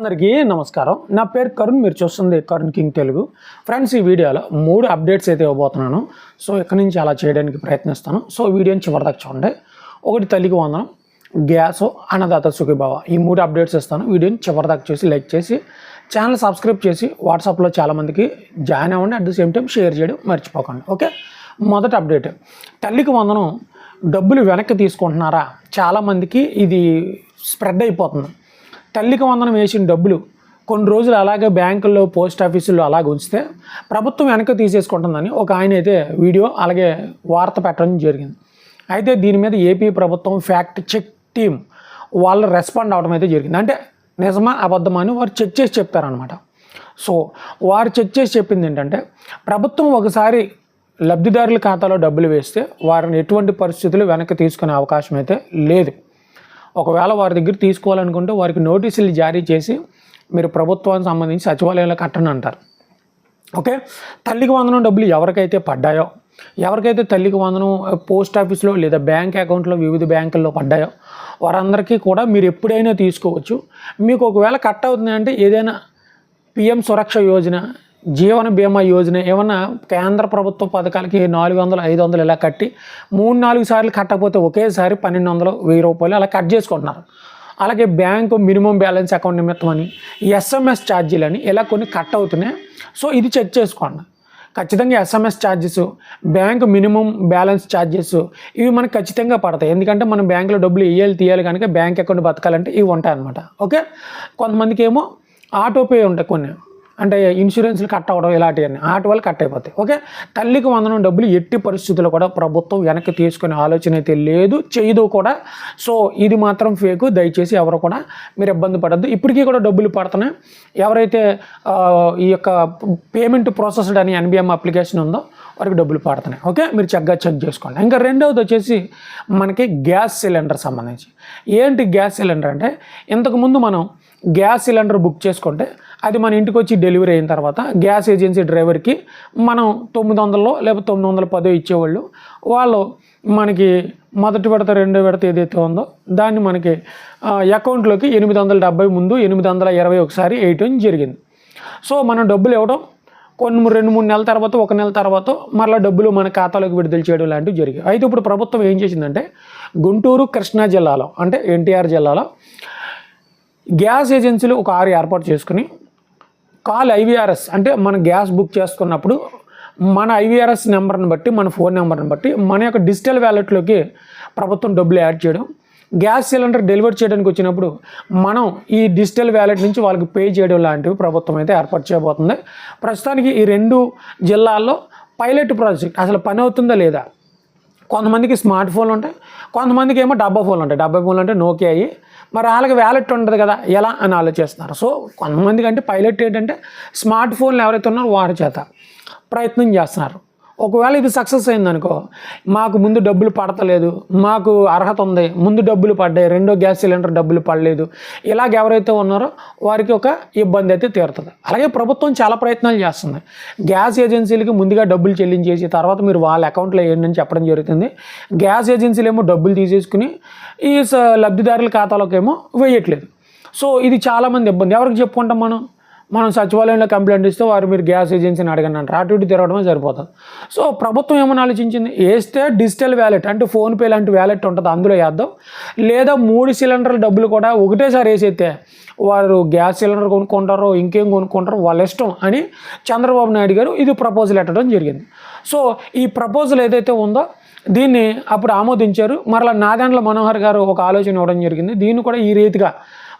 అందరికీ నమస్కారం. నా పేరు కరుణ్ మీరు చూస్తుంది కరుణ్ కింగ్ తెలుగు. ఫ్రెండ్స్ ఈ వీడియోలో మూడు అప్డేట్స్ అయితే ఇవ్వబోతున్నాను. సో ఇక్కడ నుంచి అలా చేయడానికి ప్రయత్నిస్తాను. సో వీడియోని చివరిదాకా చూడండి. ఒకటి తల్లికి వందనం. గ్యాస్ అన్నదాత సుఖీభావ. ఈ మూడు అప్డేట్స్ ఇస్తాను. వీడియోని చివరిదాకా చూసి లైక్ చేసి ఛానల్ సబ్స్క్రైబ్ చేసి వాట్సాప్లో చాలామందికి జాయిన్ అవ్వండి. At the same time share చేయడం మర్చిపోకండి. ఓకే? మొదటి అప్డేట్. తల్లికి వందనం. డబ్బులు వెనక్కి తీసుకుంటున్నారా? చాలామందికి ఇది స్ప్రెడ్ అయిపోతుంది. తల్లికి వందనం వేసిన డబ్బులు కొన్ని రోజులు అలాగే బ్యాంకుల్లో పోస్ట్ ఆఫీసుల్లో అలాగే ఉంచితే ప్రభుత్వం వెనక్కి తీసేసుకుంటుందని ఒక ఆయన అయితే వీడియో అలాగే వార్త పెట్టడం జరిగింది. అయితే దీని మీద ఏపీ ప్రభుత్వం ఫ్యాక్ట్ చెక్ టీం వాళ్ళు రెస్పాండ్ అవడం అయితే జరిగింది. అంటే నిజమా అబద్ధమా అని వారు చెక్ చేసి చెప్పారనమాట సో వారు చెక్ చేసి చెప్పింది ఏంటంటే ప్రభుత్వం ఒకసారి లబ్ధిదారుల ఖాతాలో డబ్బులు వేస్తే వారిని ఎటువంటి పరిస్థితులు వెనక్కి తీసుకునే అవకాశం అయితే లేదు. ఒకవేళ వారి దగ్గర తీసుకోవాలనుకుంటే వారికి నోటీసులు జారీ చేసి మీరు ప్రభుత్వానికి సంబంధించి సచివాలయంలో కట్టండి అంటారు. ఓకే? తల్లికి వందనం డబ్బులు ఎవరికైతే పడ్డాయో ఎవరికైతే తల్లికి వందనం పోస్ట్ ఆఫీస్లో లేదా బ్యాంక్ అకౌంట్లో వివిధ బ్యాంకుల్లో పడ్డాయో వారందరికీ కూడా మీరు ఎప్పుడైనా తీసుకోవచ్చు. మీకు ఒకవేళ కట్ అవుతుంది అంటే ఏదైనా పిఎం సురక్ష యోజన జీవన బీమా యోజన ఏమన్నా కేంద్ర ప్రభుత్వ పథకాలకి నాలుగు వందలు ఐదు వందలు ఇలా కట్టి మూడు నాలుగు సార్లు కట్టకపోతే ఒకేసారి పన్నెండు వందలు వెయ్యి రూపాయలు అలా కట్ చేసుకుంటున్నారు. అలాగే బ్యాంకు మినిమం బ్యాలెన్స్ అకౌంట్ నిమిత్తం అని ఎస్ఎంఎస్ ఛార్జీలు అని ఇలా కొన్ని కట్ అవుతున్నాయి. సో ఇది చెక్ చేసుకోండి. ఖచ్చితంగా SMS charges bank minimum balance charges ఇవి మనకు ఖచ్చితంగా పడతాయి. ఎందుకంటే మనం బ్యాంకులో డబ్బులు ఇవ్వాలి తీయాలి కనుక బ్యాంక్ అకౌంట్ బతకాలంటే ఇవి ఉంటాయి అనమాట ఓకే? కొంతమందికి ఏమో ఆటోపే ఉంటాయి కొన్ని. అంటే ఇన్సూరెన్స్లు కట్ అవ్వడం ఇలాంటివన్నీ వాటి వల్ల కట్ అయిపోతాయి. ఓకే? తల్లికి వందనం డబ్బులు ఎట్టి పరిస్థితుల్లో కూడా ప్రభుత్వం వెనక్కి తీసుకునే ఆలోచన అయితే లేదు చేయదు కూడా. సో ఇది మాత్రం ఫేక్ దయచేసి ఎవరు కూడా మీరు ఇబ్బంది పడద్దు. ఇప్పటికీ కూడా డబ్బులు పడుతున్నాయి. ఎవరైతే ఈ యొక్క పేమెంట్ ప్రాసెస్డ్ అని ఎన్బిఎం అప్లికేషన్ ఉందో వారికి డబ్బులు పడుతున్నాయి. ఓకే? మీరు చక్కగా చెక్ చేసుకోండి. ఇంకా రెండవది వచ్చేసి మనకి గ్యాస్ సిలిండర్ సంబంధించి. ఏంటి గ్యాస్ సిలిండర్ అంటే ఇంతకుముందు మనం గ్యాస్ సిలిండర్ బుక్ చేసుకుంటే అది మన ఇంటికి వచ్చి డెలివరీ అయిన తర్వాత గ్యాస్ ఏజెన్సీ డ్రైవర్కి మనం తొమ్మిది వందలు లేకపోతే తొమ్మిది వందల పదో ఇచ్చేవాళ్ళు. వాళ్ళు మనకి మొదటి విడత రెండో విడత ఏదైతే ఉందో దాన్ని మనకి అకౌంట్లోకి ఎనిమిది వందల డెబ్బై ముందు ఎనిమిది వందల ఇరవై ఒకసారి వేయటం జరిగింది. సో మనం డబ్బులు ఇవ్వడం కొన్ని రెండు మూడు నెలల తర్వాత ఒక నెల తర్వాత మరలా డబ్బులు మన ఖాతాలోకి విడుదల చేయడం లాంటివి జరిగాయి. అయితే ఇప్పుడు ప్రభుత్వం ఏం చేసిందంటే గుంటూరు కృష్ణా జిల్లాలో అంటే ఎన్టీఆర్ జిల్లాలో గ్యాస్ ఏజెన్సీలు ఒక ఆరు ఏర్పాటు చేసుకుని కాల్ ఐవీఆర్ఎస్ అంటే మన గ్యాస్ బుక్ చేసుకున్నప్పుడు మన ఐవీఆర్ఎస్ నెంబర్ని బట్టి మన ఫోన్ నెంబర్ని బట్టి మన యొక్క డిజిటల్ వ్యాలెట్లోకి ప్రభుత్వం డబ్బులు యాడ్ చేయడం గ్యాస్ సిలిండర్ డెలివరీ చేయడానికి వచ్చినప్పుడు మనం ఈ డిజిటల్ వ్యాలెట్ నుంచి వాళ్ళకి పే చేయడం లాంటివి ప్రభుత్వం అయితే ఏర్పాటు చేయబోతుంది. ప్రస్తుతానికి ఈ రెండు జిల్లాల్లో పైలట్ ప్రాజెక్ట్ అసలు పని అవుతుందా లేదా? కొంతమందికి స్మార్ట్ ఫోన్లు ఉంటాయి కొంతమందికి ఏమో డబ్బా ఫోన్లు ఉంటాయి. డబ్బా ఫోన్లు అంటే నోకే అయ్యి మరి వాళ్ళకి వ్యాలెట్ ఉండదు కదా ఎలా అని ఆలోచిస్తున్నారు. సో కొంతమందికి అంటే పైలట్ ఏంటంటే స్మార్ట్ ఫోన్లు ఎవరైతే ఉన్నారో వారి చేత ప్రయత్నం చేస్తున్నారు. ఒకవేళ ఇది సక్సెస్ అయిందనుకో మాకు ముందు డబ్బులు పడతలేదు మాకు అర్హత ఉంది ముందు డబ్బులు పడ్డాయి రెండో గ్యాస్ సిలిండర్ డబ్బులు పడలేదు. ఇలాగ ఎవరైతే ఉన్నారో వారికి ఒక ఇబ్బంది అయితే తీరుతుంది. అలాగే ప్రభుత్వం చాలా ప్రయత్నాలు చేస్తుంది. గ్యాస్ ఏజెన్సీలకి ముందుగా డబ్బులు చెల్లించేసి తర్వాత మీరు వాళ్ళ అకౌంట్లో వేయండి అని చెప్పడం జరుగుతుంది. గ్యాస్ ఏజెన్సీలు ఏమో డబ్బులు తీసేసుకుని ఈ స- లబ్ధిదారుల ఖాతాలోకేమో వేయట్లేదు. సో ఇది చాలామంది ఇబ్బంది. ఎవరికి చెప్పుకుంటాం మనం? మనం సచివాలయంలో కంప్లైంట్ ఇస్తే వారు మీరు గ్యాస్ ఏజెన్సీని అడగండి అంటారు. అటు ఇటు తిరగడమే సరిపోతుంది. సో ప్రభుత్వం ఏమని ఆలోచించింది? వేస్తే డిజిటల్ వ్యాలెట్ అంటే ఫోన్పే లాంటి వ్యాలెట్ ఉంటుంది అందులో వేద్దాం. లేదా మూడు సిలిండర్ల డబ్బులు కూడా ఒకటేసారి వేసైతే వారు గ్యాస్ సిలిండర్ కొనుక్కుంటారో ఇంకేం కొనుక్కుంటారో వాళ్ళ ఇష్టం అని చంద్రబాబు నాయుడు గారు ఇది ప్రపోజల్ పెట్టడం జరిగింది. సో ఈ ప్రపోజల్ ఏదైతే ఉందో దీన్ని అప్పుడు ఆమోదించారు. మరలా నాదెండ్ల మనోహర్ గారు ఒక ఆలోచన ఇవ్వడం జరిగింది. దీన్ని కూడా ఈ రీతిగా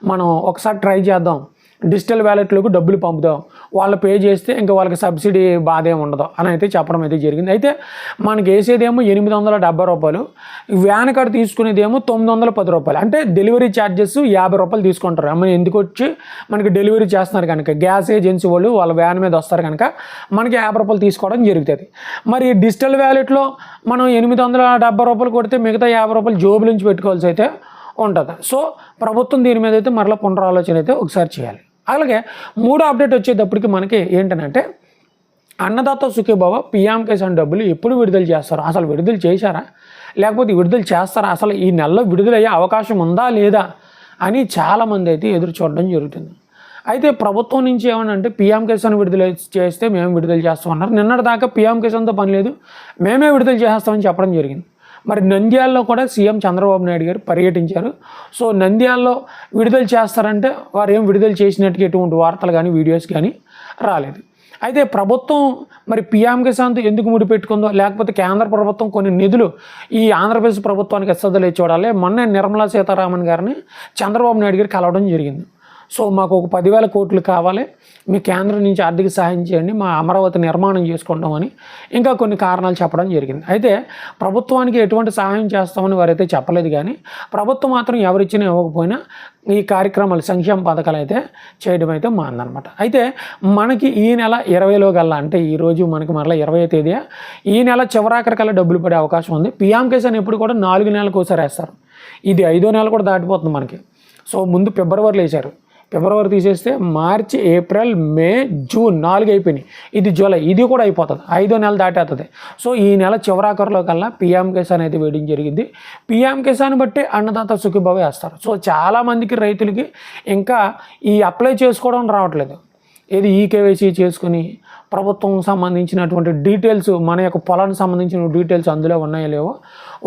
మనం ఒకసారి ట్రై చేద్దాం. డిజిటల్ వ్యాలెట్లోకి డబ్బులు పంపుదాం వాళ్ళు పే చేస్తే ఇంకా వాళ్ళకి సబ్సిడీ బాధ ఏమి ఉండదు. అని అయితే చెప్పడం అయితే జరిగింది. అయితే మనకి వేసేదేమో ఎనిమిది వందల డెబ్బై రూపాయలు. వ్యాన్ కార్డు తీసుకునేదేమో తొమ్మిది వందల పది రూపాయలు. అంటే డెలివరీ ఛార్జెస్ యాభై రూపాయలు తీసుకుంటారు. మనం ఎందుకు వచ్చి మనకి డెలివరీ చేస్తున్నారు కనుక? గ్యాస్ ఏజెన్సీ వాళ్ళు వాళ్ళ వ్యాన్ మీద వస్తారు కనుక మనకి యాభై రూపాయలు తీసుకోవడం జరుగుతుంది. మరి డిజిటల్ వ్యాలెట్లో మనం ఎనిమిది వందల డెబ్బై రూపాయలు కొడితే మిగతా యాభై రూపాయలు జోబు నుంచి పెట్టుకోవాల్సి అయితే ఉంటుంది. సో ప్రభుత్వం దీని మీద అయితే మరలా పునరాలోచన అయితే ఒకసారి చేయాలి. అలాగే మూడో అప్డేట్ వచ్చేటప్పటికి మనకి ఏంటంటే అన్నదాత సుఖీభావ పిఎం కిసాన్ డబ్బులు ఎప్పుడు విడుదల చేస్తారు? అసలు విడుదల చేశారా? లేకపోతే విడుదల చేస్తారా? అసలు ఈ నెలలో విడుదలయ్యే అవకాశం ఉందా లేదా? అని చాలామంది అయితే ఎదురు చూడడం జరుగుతుంది. అయితే ప్రభుత్వం నుంచి ఏమనంటే పిఎం కిసాన్ విడుదల చేస్తే మేము విడుదల చేస్తామన్నారు. నిన్నటి దాకా పిఎం కిసాన్తో పని లేదు. మేమే విడుదల చేస్తామని చెప్పడం జరిగింది. మరి నంద్యాలలో కూడా సీఎం చంద్రబాబు నాయుడు గారు పర్యటించారు. సో నంద్యాలలో విడుదల చేస్తారంటే వారు ఏం విడుదల చేసినట్టుగా ఎటువంటి వార్తలు కానీ వీడియోస్ కానీ రాలేదు. అయితే ప్రభుత్వం మరి పిఎం కిసాన్తో ఎందుకు ముడిపెట్టుకుందో లేకపోతే కేంద్ర ప్రభుత్వం కొన్ని నిధులు ఈ ఆంధ్రప్రదేశ్ ప్రభుత్వానికి ఇస్తుందో చూడాలి. మొన్న నిర్మలా సీతారామన్ గారిని చంద్రబాబు నాయుడు గారు కలవడం జరిగింది. సో మాకు ఒక పదివేల కోట్లు కావాలి. మీ కేంద్రం నుంచి ఆర్థిక సహాయం చేయండి. మా అమరావతి నిర్మాణం చేసుకుంటామని ఇంకా కొన్ని కారణాలు చెప్పడం జరిగింది. అయితే ప్రభుత్వానికి ఎటువంటి సహాయం చేస్తామని వారైతే చెప్పలేదు కానీ ప్రభుత్వం మాత్రం ఎవరిచ్చినా ఇవ్వకపోయినా ఈ కార్యక్రమాలు సంక్షేమ పథకాలు అయితే చేయడం అయితే మాందనమాట. అయితే మనకి ఈ నెల ఇరవైలో కల్లా అంటే ఈరోజు మనకి మరలా ఇరవై తేదీ. ఈ నెల చివరాఖరికల్లా డబ్బులు పడే అవకాశం ఉంది. పిఎం కిసాన్ ఎప్పుడు కూడా నాలుగు నెలలకు ఒకసారి వేస్తారు. ఇది ఐదో నెల కూడా దాటిపోతుంది మనకి. సో ముందు ఫిబ్రవరిలో వేశారు. ఫిబ్రవరి తీసేస్తే మార్చి ఏప్రిల్ మే జూన్ నాలుగు అయిపోయినాయి. ఇది జూలై ఇది కూడా అయిపోతుంది. ఐదో నెల దాటేస్తుంది సో ఈ నెల చివరాఖరులో కల్లా పిఎం కిసాన్ అయితే వేయడం జరిగింది. పిఎం కిసాన్ బట్టి అన్నదాత సుఖీభావ వేస్తారు. సో చాలామందికి రైతులకి ఇంకా ఈ అప్లై చేసుకోవడం రావట్లేదు. ఏది ఈ కేవైసీ చేసుకుని ప్రభుత్వం సంబంధించినటువంటి డీటెయిల్స్ మన యొక్క పొలానికి సంబంధించిన డీటెయిల్స్ అందులో ఉన్నాయో లేవో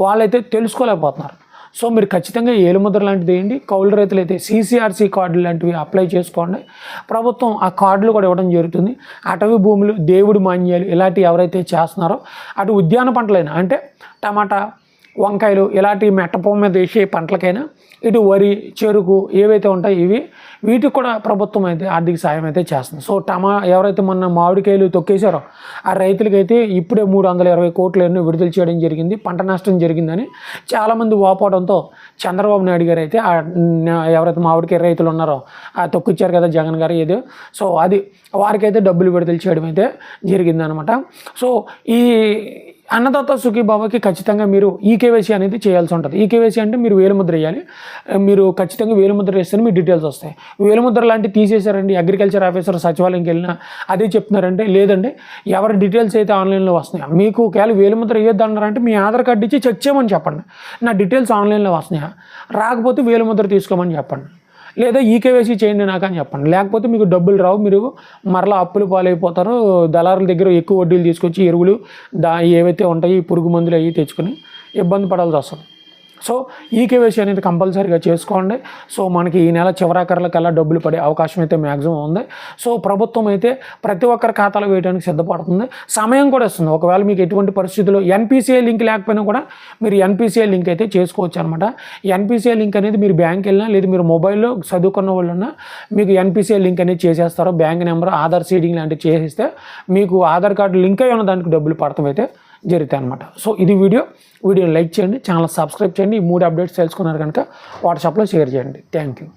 వాళ్ళైతే తెలుసుకోలేకపోతున్నారు. సో మీరు ఖచ్చితంగా ఏలుముద్ర లాంటిది వేయండి. కౌలు రైతులు అయితే సీసీఆర్సీ కార్డులు లాంటివి అప్లై చేసుకోండి. ప్రభుత్వం ఆ కార్డులు కూడా ఇవ్వడం జరుగుతుంది. అటవీ భూములు దేవుడి మాన్యాలు ఇలాంటివి ఎవరైతే చేస్తున్నారో అటు ఉద్యాన పంటలైనా అంటే టమాటా వంకాయలు ఇలాంటి మెట్టపొమ్మ మీద వేసే పంటలకైనా ఇటు వరి చెరుకు ఏవైతే ఉంటాయో ఇవి వీటికి కూడా ప్రభుత్వం అయితే ఆర్థిక సాయం అయితే చేస్తుంది. సో టమా ఎవరైతే మొన్న మామిడికాయలు తొక్కేశారో ఆ రైతులకైతే ఇప్పుడే మూడు వందల ఇరవై కోట్లు ఎన్నో విడుదల చేయడం జరిగింది పంట నష్టం జరిగిందని చాలామంది వాపోవడంతో చంద్రబాబు నాయుడు గారు అయితే ఎవరైతే మామిడికాయ రైతులు ఉన్నారో ఆ తొక్కిచ్చారు కదా జగన్ గారు ఏదో. సో అది వారికైతే డబ్బులు విడుదల చేయడం అయితే జరిగిందనమాట. సో ఈ అన్నదాత సుఖీబాబాకి ఖచ్చితంగా మీరు ఈ కేవైసీ అనేది చేయాల్సి ఉంటుంది. ఈ కేవైసీ అంటే మీరు వేలుముద్ర వేయాలి. మీరు ఖచ్చితంగా వేలుముద్ర వేస్తేనే మీ డీటెయిల్స్ వస్తాయి. వేలుముద్ర లాంటివి తీసేశారండి అగ్రికల్చర్ ఆఫీసర్ సచివాలయంకి వెళ్ళినా అదే చెప్తున్నారంటే లేదండి. ఎవరి డీటెయిల్స్ అయితే ఆన్లైన్లో వస్తున్నాయా మీకు ఒకవేళ వేలుముద్ర వేయొద్దన్నారంటే మీ ఆధార్ కార్డు ఇచ్చి చెక్ చేయమని చెప్పండి. నా డీటెయిల్స్ ఆన్లైన్లో వస్తున్నాయా? రాకపోతే వేలుముద్ర తీసుకోమని చెప్పండి. లేదా ఈకేవైసీ చేయండి నాకు అని చెప్పండి. లేకపోతే మీకు డబ్బులు రావు మీరు మరలా అప్పులు పాలైపోతారు. దళారుల దగ్గర ఎక్కువ వడ్డీలు తీసుకొచ్చి ఎరువులు దా ఏవైతే ఉంటాయి పురుగు మందులు అవి తెచ్చుకొని ఇబ్బంది పడాల్సి వస్తుంది. సో ఈ కేవైసీ అనేది కంపల్సరీగా చేసుకోండి. సో మనకి ఈ నెల చివరాఖరులకల్లా డబ్బులు పడే అవకాశం అయితే మ్యాక్సిమం ఉంది. సో ప్రభుత్వం అయితే ప్రతి ఒక్కరి ఖాతాలో వేయడానికి సిద్ధపడుతుంది. సమయం కూడా ఇస్తుంది. ఒకవేళ మీకు ఎటువంటి పరిస్థితుల్లో ఎన్పిసిఐ లింక్ లేకపోయినా కూడా మీరు ఎన్పిసిఐ లింక్ అయితే చేసుకోవచ్చు అనమాట ఎన్పిసిఐ లింక్ అనేది మీరు బ్యాంక్ వెళ్ళినా లేదా మీరు మొబైల్లో చదువుకున్న వాళ్ళున్నా మీకు ఎన్పిసిఐ లింక్ అనేది చేసేస్తారు. బ్యాంక్ నెంబర్ ఆధార్ సీడింగ్ లాంటివి చేసేస్తే మీకు ఆధార్ కార్డు లింక్ అయి ఉన్న దానికి డబ్బులు పడతాం అయితే జరుగుతాయి అనమాట సో ఇది వీడియో. వీడియోని లైక్ చేయండి ఛానల్ సబ్స్క్రైబ్ చేయండి. ఈ మూడు అప్డేట్స్ తెలుసుకున్నారు కనుక వాట్సాప్లో షేర్ చేయండి. Thank you.